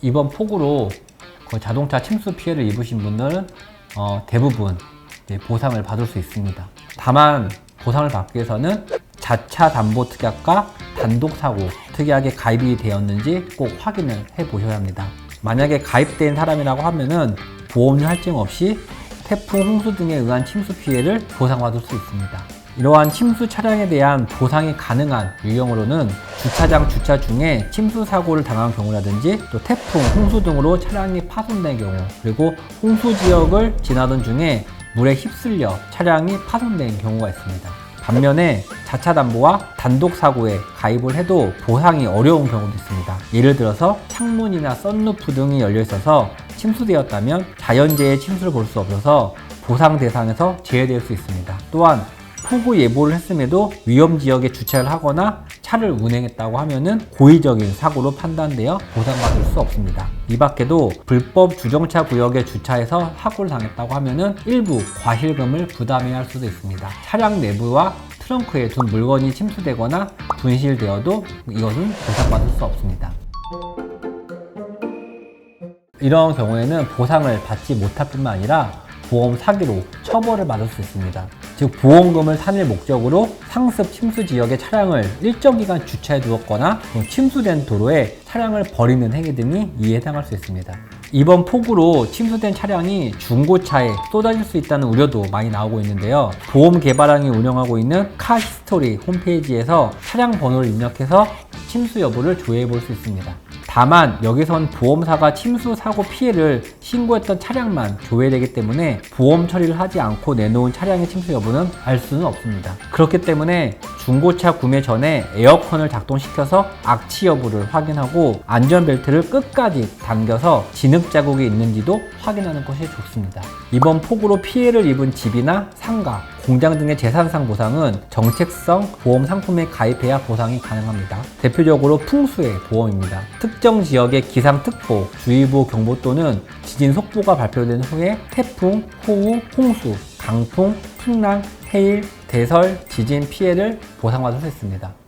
이번 폭우로 그 자동차 침수 피해를 입으신 분들은 어, 대부분 이제 보상을 받을 수 있습니다. 다만 보상을 받기 위해서는 자차 담보 특약과 단독 사고 특약에 가입이 되었는지 꼭 확인을 해 보셔야 합니다. 만약에 가입된 사람이라고 하면은 보험료 할증 없이 태풍, 홍수 등에 의한 침수 피해를 보상받을 수 있습니다. 이러한 침수 차량에 대한 보상이 가능한 유형으로는 주차장 주차 중에 침수 사고를 당한 경우라든지 또 태풍, 홍수 등으로 차량이 파손된 경우 그리고 홍수 지역을 지나던 중에 물에 휩쓸려 차량이 파손된 경우가 있습니다. 반면에 자차 담보와 단독 사고에 가입을 해도 보상이 어려운 경우도 있습니다. 예를 들어서 창문이나 썬루프 등이 열려 있어서 침수되었다면 자연재해 침수를 볼 수 없어서 보상 대상에서 제외될 수 있습니다. 또한 폭우 예보를 했음에도 위험 지역에 주차를 하거나 차를 운행했다고 하면은 고의적인 사고로 판단되어 보상받을 수 없습니다. 이 밖에도 불법 주정차 구역에 주차해서 사고를 당했다고 하면은 일부 과실금을 부담해야 할 수도 있습니다. 차량 내부와 트렁크에 둔 물건이 침수되거나 분실되어도 이것은 보상받을 수 없습니다. 이런 경우에는 보상을 받지 못할 뿐만 아니라 보험 사기로 처벌을 받을 수 있습니다. 즉 보험금을 산일 목적으로 상습 침수 지역에 차량을 일정 기간 주차해 두었거나 또 침수된 도로에 차량을 버리는 행위 등이 이에 해당할 수 있습니다. 이번 폭우로 침수된 차량이 중고차에 쏟아질 수 있다는 우려도 많이 나오고 있는데요. 보험 개발항이 운영하고 있는 카히스토리 홈페이지에서 차량 번호를 입력해서 침수 여부를 조회해 볼 수 있습니다. 다만 여기선 보험사가 침수 사고 피해를 신고했던 차량만 조회되기 때문에 보험 처리를 하지 않고 내놓은 차량의 침수 여부는 알 수는 없습니다. 그렇기 때문에 중고차 구매 전에 에어컨을 작동시켜서 악취 여부를 확인하고 안전벨트를 끝까지 당겨서 진흙 자국이 있는지도 확인하는 것이 좋습니다. 이번 폭우로 피해를 입은 집이나 상가, 공장 등의 재산상 보상은 정책성 보험 상품에 가입해야 보상이 가능합니다. 대표적으로 풍수의 보험입니다. 특정 지역의 기상특보, 주의보 경보 또는 지진 속보가 발표된 후에 태풍, 호우, 홍수, 강풍, 풍랑, 해일, 대설, 지진 피해를 보상받을 수 있습니다.